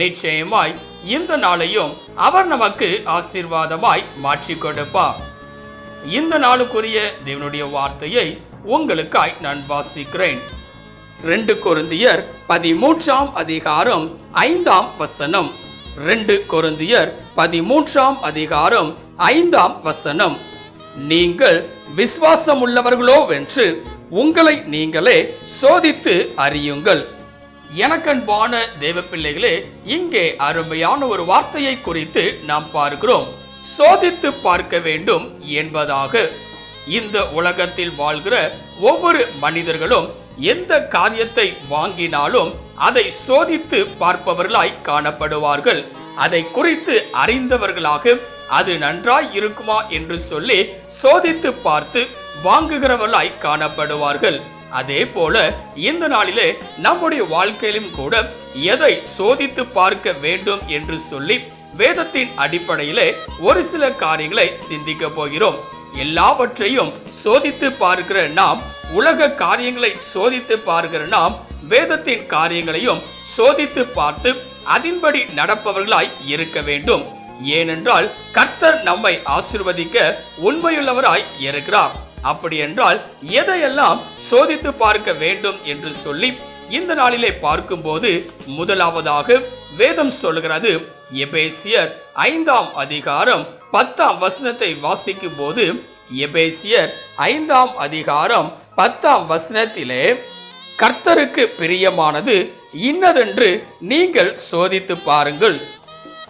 நிச்சயமாய் இந்த நாளையும் அவர் நமக்கு ஆசீர்வாதமாய் மாற்றி கொடுப்பார். இந்த நாளுக்குரிய தேவனுடைய வார்த்தையை உங்களுக்காய் நான் வாசிக்கிறேன். ரெண்டு கொருந்தியர் பதிமூன்றாம் அதிகாரம் ஐந்தாம் வசனம். ரெண்டு கொருந்தியர் பதிமூன்றாம் அதிகாரம் ஐந்தாம் வசனம். நீங்கள் விசுவாசம் உள்ளவர்களோ வென்று உங்களை நீங்களே சோதித்து அறியுங்கள். எனக்கன்பான தேவப்பிள்ளைகளே இங்கே அருமையான ஒரு வார்த்தையை குறித்து நாம் பார்க்கிறோம். சோதித்து பார்க்க வேண்டும் என்பதாக. இந்த உலகத்தில் வாழ்கிற ஒவ்வொரு மனிதர்களும் எந்த காரியத்தை வாங்கினாலும் அதை சோதித்து பார்ப்பவர்களாய் காணப்படுவார்கள். அதை குறித்து அறிந்தவர்களாக அது நன்றாய் இருக்குமா என்று சொல்லி சோதித்து பார்த்து வாங்குகிறவர்களாய் காணப்படுவார்கள். அதே போல இந்த நாளிலே நம்முடைய வாழ்க்கையிலும் கூட எதை சோதித்து பார்க்க வேண்டும் என்று சொல்லி வேதத்தின் அடிப்படையிலே ஒரு சில காரியங்களை சிந்திக்க போகிறோம். எல்லாவற்றையும் சோதித்து பார்க்கிற நாம் உலக காரியங்களை சோதித்து பார்க்கிற நாம் வேதத்தின் காரியங்களையும் சோதித்து பார்த்து அதன்படி நடப்பவர்களாய் இருக்க வேண்டும். ஏனென்றால் கர்த்தர் நம்மை ஆசிர்வதிக்க உண்மையுள்ளவராய் இருக்கிறார். அப்படி என்றால் எதையெல்லாம் சோதித்து பார்க்க வேண்டும் என்று சொல்லி இந்த நாளிலே பார்க்கும்போது முதலாவதாக வேதம் சொல்கிறது எபேசியர் ஐந்தாம் அதிகாரம் பத்தாம் வசனத்தை வாசிக்கும் போது எபேசியர் ஐந்தாம் அதிகாரம் பத்தாம் வசனத்திலே கர்த்தருக்கு பிரியமானது இன்னதென்று நீங்கள் சோதித்து பாருங்கள்.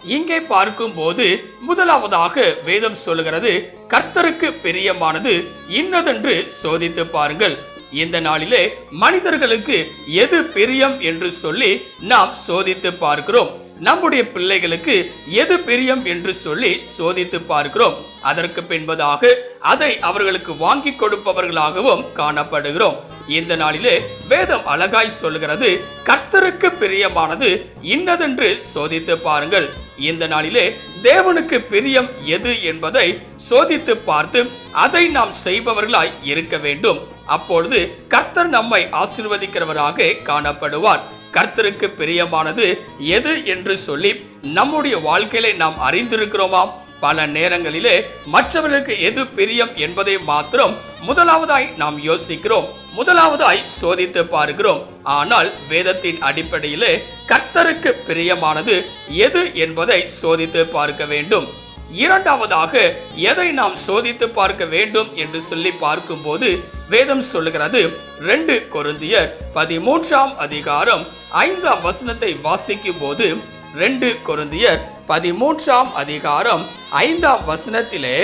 இங்கே பார்க்கும் போது முதலாவதாக வேதம் சொல்லுகிறது கர்த்தருக்கு பிரியமானது இன்னதென்று சோதித்து பாருங்கள். இந்த நாளிலே மனிதர்களுக்கு எது பிரியம் என்று சொல்லி நாம் சோதித்து பார்க்கிறோம். நம்முடைய பிள்ளைகளுக்கு எது பிரியம் என்று சொல்லி சோதித்து பார்க்கிறோம். அதற்கு பின்பதாக அதை அவர்களுக்கு வாங்கி கொடுப்பவர்களாகவும் காணப்படுகிறோம். இந்த நாளிலே வேதம் அழகாய் சொல்கிறது கர்த்தருக்கு பிரியமானது இன்னதென்று சோதித்து பாருங்கள். இந்த நாளிலே தேவனுக்கு பிரியம் எது என்பதை சோதித்து பார்த்து அதை நாம் செய்பவர்களாய் இருக்க வேண்டும். அப்பொழுது கர்த்தர் நம்மை ஆசிர்வதிக்கிறவராக காணப்படுவார். கர்த்தருக்கு பிரியமானது எது என்று சொல்லி நம்முடைய வாழ்க்கையில நாம் அறிந்திருக்கிறோமா? பல நேரங்களிலே மற்றவர்களுக்கு எது பிரியம் என்பதை மாத்திரம் முதலாவதாய் நாம் யோசிக்கிறோம். முதலாவதாய் சோதித்து பார்க்கிறோம். ஆனால் வேதத்தின் அடிப்படையிலே கர்த்தருக்கு பிரியமானது எது என்பதை சோதித்து பார்க்க வேண்டும். இரண்டாவதாக எதை நாம் சோதித்து பார்க்க வேண்டும் என்று சொல்லி பார்க்கும்போது வேதம் சொல்லுகிறது ரெண்டு கொருந்தியர் பதிமூன்றாம் அதிகாரம் ஐந்தாம் வசனத்தை வாசிக்கும் போது ரெண்டு கொருந்தியர் பதிமூன்றாம் அதிகாரம் ஐந்தாம் வசனத்திலே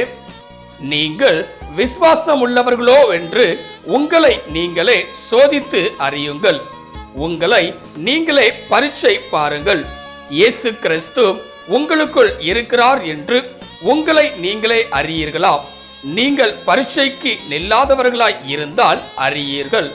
நீங்கள் விசுவாசம் உள்ளவர்களோ என்று உங்களை நீங்களே சோதித்து அறியுங்கள். உங்களை நீங்களே பரீட்சை பாருங்கள். இயேசு கிறிஸ்து உங்களுக்குள் இருக்கிறார் என்று உங்களை நீங்களே அறியீர்களா? நீங்கள் பரீட்சைக்கு நில்லாதவர்களாய் இருந்தால் அறியீர்கள்.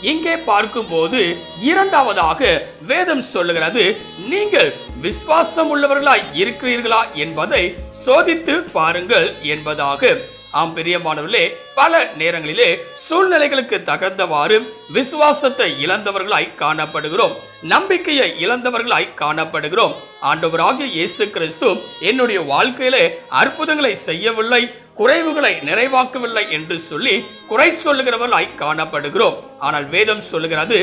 இங்கே பார்க்கும்போது இரண்டாவதாக வேதம் சொல்லுகிறது நீங்கள் விசுவாசம் உள்ளவர்களாய் இருக்கிறீர்களா என்பதை சோதித்து பாருங்கள் என்பதாக. ஆம் பிரியமானவர்களே பல நேரங்களிலே சூழ்நிலைகளுக்கு தகுந்தவாறு விசுவாசத்தை இழந்தவர்களாய் காணப்படுகிறோம். நம்பிக்கையை இழந்தவர்களாய் காணப்படுகிறோம். ஆண்டவராகிய இயேசு கிறிஸ்து என்னுடைய வாழ்க்கையிலே அற்புதங்களை செய்யவில்லை குறைவுகளை நிறைவாக்கவில்லை என்று சொல்லி குறை சொல்லுகிறவர்களாய் காணப்படுகிறோம். ஆனால் வேதம் சொல்லுகிறது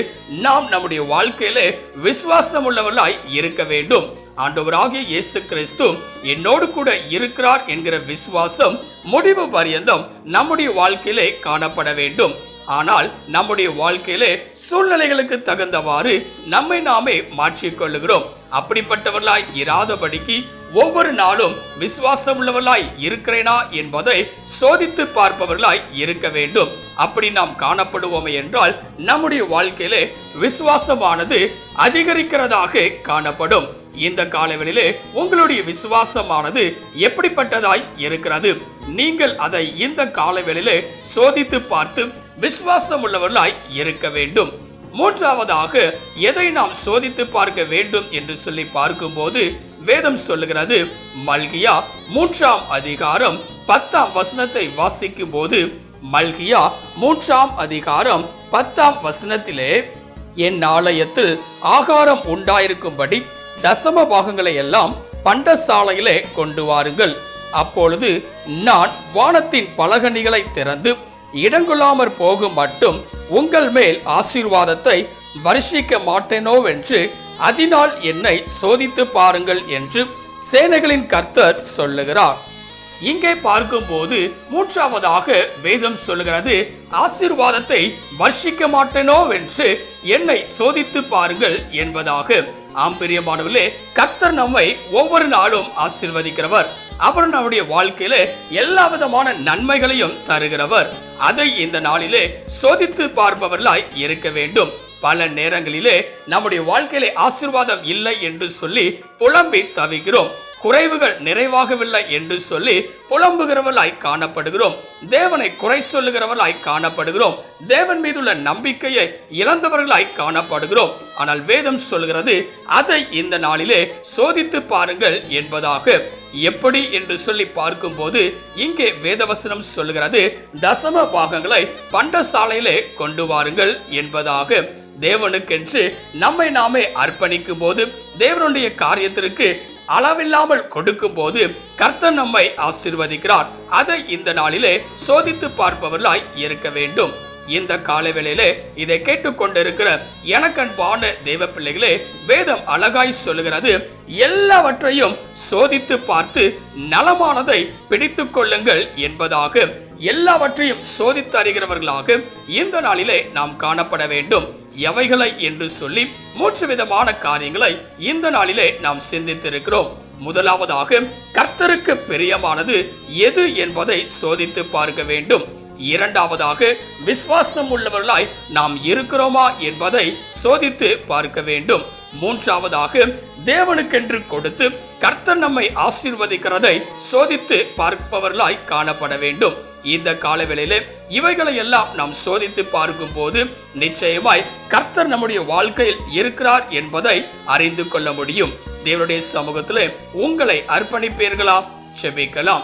நாம் நம்முடைய வாழ்க்கையிலே விசுவாசம் உள்ளவர்களாய் இருக்க வேண்டும். ஆண்டவராகிய இயேசு கிறிஸ்து என்னோடு கூட இருக்கிறார் என்கிற விசுவாசம் முடிவு பரியந்தம் நம்முடைய வாழ்க்கையிலே காணப்பட வேண்டும். ஆனால் நம்முடைய வாழ்க்கையிலே சூழ்நிலைகளுக்கு தகுந்தவாறு நம்மை நாமே மாற்றிக்கொள்ளுகிறோம். அப்படிப்பட்டவர்களாய் இராதபடிக்கு ஒவ்வொரு நாளும் விசுவாசம் உள்ளவர்களாய் இருக்கிறேனா என்பதை சோதித்து பார்ப்பவர்களாய் இருக்க வேண்டும். அப்படி நாம் காணப்படுவோமே என்றால் நம்முடைய வாழ்க்கையிலே விசுவாசமானது அதிகரிக்கிறதாக காணப்படும். இந்த காலவெளியிலே உங்களுடைய விசுவாசமானது எப்படிப்பட்டதாய் இருக்கிறது? நீங்கள் அதை இந்த காலவெளியிலே சோதித்து பார்த்து விசுவாசம் உள்ளவர்களாய் இருக்க வேண்டும். மூன்றாவதாக எதை நாம் சோதித்து பார்க்க வேண்டும் என்று சொல்லி பார்க்கும்போது வேதம் சொல்லுகிறது மல்கியா மூன்றாம் அதிகாரம் பத்தாம் வசனத்தை வாசிக்கும் போது மல்கியா மூன்றாம் அதிகாரம் பத்தாம் வசனத்திலே என் ஆலயத்தில் ஆகாரம் உண்டாயிருக்கும்படி தசம பாகங்களை எல்லாம் பண்டசாலையிலே கொண்டு வாருங்கள். அப்பொழுது நான் வானத்தின் பலகணிகளை திறந்து இடங்கொள்ளாமற் போகும் மட்டும் உங்கள் மேல் ஆசீர்வாதத்தை வருஷிக்க மாட்டேனோவென்று அதனால் என்னை சோதித்து பாருங்கள் என்று சேனைகளின் கர்த்தர் சொல்லுகிறார். இங்கே பார்க்கும்போது மூன்றாவதாக வேதம் சொல்லுகிறது ஆசீர்வாதத்தை வர்ஷிக்க மாட்டேனோ என்று என்னை சோதித்து பாருங்கள் என்பதாக. ஆம் பெரியமானவர்களே கர்த்தர் நம்மை ஒவ்வொரு நாளும் ஆசிர்வதிக்கிறவர். அவர் நம்முடைய வாழ்க்கையில எல்லா விதமான நன்மைகளையும் தருகிறவர். அதை இந்த நாளிலே சோதித்து பார்ப்பவர்களாய் இருக்க வேண்டும். பல நேரங்களிலே நம்முடைய வாழ்க்கையிலே ஆசீர்வாதம் இல்லை என்று சொல்லி புலம்பி தவிக்கிறோம். குறைவுகள் நிறைவாகவில்லை என்று சொல்லி புலம்புகிறவர்களாய் காணப்படுகிறோம். தேவனை குறை சொல்லுகிறவர்களாய் காணப்படுகிறோம். தேவன் மீதுள்ள நம்பிக்கையை இழந்தவர்களாய் காணப்படுகிறோம். ஆனால் வேதம் சொல்கிறது அதை இந்த நாளிலே சோதித்து பாருங்கள் என்பதாக. எப்படி என்று சொல்லி பார்க்கும்போது இங்கே வேதவசனம் சொல்லுகிறது தசம பாகங்களை பண்டசாலையிலே கொண்டு வாருங்கள் என்பதாக. தேவனுக்கென்று நம்மை நாமே அர்ப்பணிக்கும் போது தேவனுடைய காரியத்திற்கு அளவில்லாமல் கொடுக்கும் போது கர்த்தர் நம்மை ஆசிர்வதிக்கிறார். அதை இந்த நாளிலே சோதித்து பார்ப்பவர்களாய் இருக்க வேண்டும். இந்த காலவேளையிலே இதை கேட்டுக்கொண்டிருக்கிற எனக்கன்பான தெய்வ பிள்ளைகளே வேதம் அழகாய் சொல்லுகிறது. எல்லாவற்றையும் சோதித்து பார்த்து நலமானதை பிடித்துக் கொள்ளுங்கள் என்பதாக எல்லாவற்றையும் சோதித்து அறிகிறவர்களாக இந்த நாளிலே நாம் காணப்பட வேண்டும். எவைகளை என்று சொல்லி மூன்று விதமான காரியங்களை இந்த நாளிலே நாம் சிந்தித்திருக்கிறோம். முதலாவதாக கர்த்தருக்கு பிரியமானது எது என்பதை சோதித்து பார்க்க வேண்டும். இரண்டாவதாக விசுவாசம் உள்ளவர்களாய் நாம் இருக்கிறோமா என்பதை சோதித்து பார்க்க வேண்டும். மூன்றாவதாக தேவனுக்கென்று கொடுத்து கர்த்தர் நம்மை ஆசீர்வதிக்கிறதை சோதித்து பார்ப்பவர்களாய் காணப்பட வேண்டும். இந்த காலவேளையிலே இவைகளை எல்லாம் நாம் சோதித்து பார்க்கும் போது நிச்சயமாய் கர்த்தர் நம்முடைய வாழ்க்கையில் இருக்கிறார் என்பதை அறிந்து கொள்ள முடியும். தேவனுடைய சமூகத்திலே உங்களை அர்ப்பணிப்பீர்களா? செபிக்கலாம்.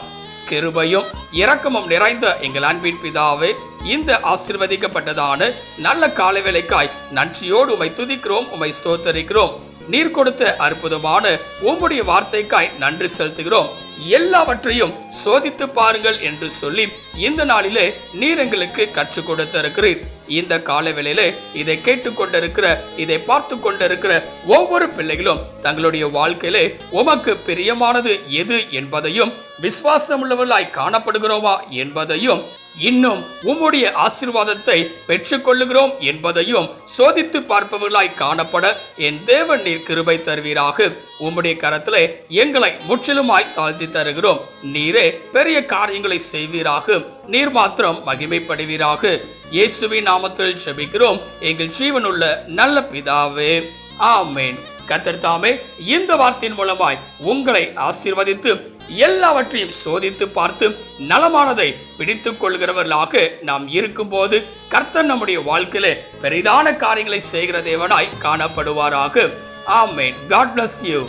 கிருபையும் இரக்கமும் நிறைந்த எங்கள் அன்பின் பிதாவே இந்த ஆசிர்வதிக்கப்பட்டதான நல்ல காலவேளைக்காய் நன்றியோடு உமை துதிக்கிறோம் உமை ஸ்தோத்தரிக்கிறோம். நீர் கொடுத்த அற்புதமான உம்முடைய வார்த்தைக்காய் நன்றி செலுத்துகிறோம். எல்லாவற்றையும் சோதித்து பாருங்கள் என்று சொல்லி இந்த நாளிலே நீர் எங்களுக்கு கற்றுக் கொடுத்திருக்கிறீர். இந்த காலவேளையில இதை கேட்டுக்கொண்டிருக்கிற இதை பார்த்து கொண்டிருக்கிற ஒவ்வொரு பிள்ளைகளும் தங்களுடைய வாழ்க்கையிலே உமக்கு பிரியமானது எது என்பதையும் விசுவாசமுள்ளவர்களாய் காணப்படுகிறோமா என்பதையும் இன்னும் உம்முடைய ஆசீர்வாதத்தை பெற்றுக்கொள்ளுகிறோம் என்பதையும் சோதித்து பார்ப்பவர்களாய் காணப்பட என் தேவன் நீர் கிருபை தருவீராக. உம்முடைய கரத்திலே எங்களை முற்றிலுமாய் தாழ்த்தி தருகிறோம். நீரே பெரிய காரியங்களை செய்வீராக. நீர் மாத்திரம் மகிமைப்படுவீராக. இயேசுவின் நாமத்தில் செபிக்கிறோம் எங்கள் ஜீவனுள்ள நல்ல பிதாவே. ஆமேன். கத்தர் இந்த வார்த்தையின் மூலமாய் உங்களை ஆசீர்வதித்து எல்லாவற்றையும் சோதித்து பார்த்து நலமானதை பிடித்துக் கொள்கிறவர்களாக நாம் இருக்கும்போது கர்த்தர் நம்முடைய வாழ்க்கையில பெரிதான காரியங்களை செய்கிற தேவனாய் காணப்படுவாராக. ஆமேன். God bless you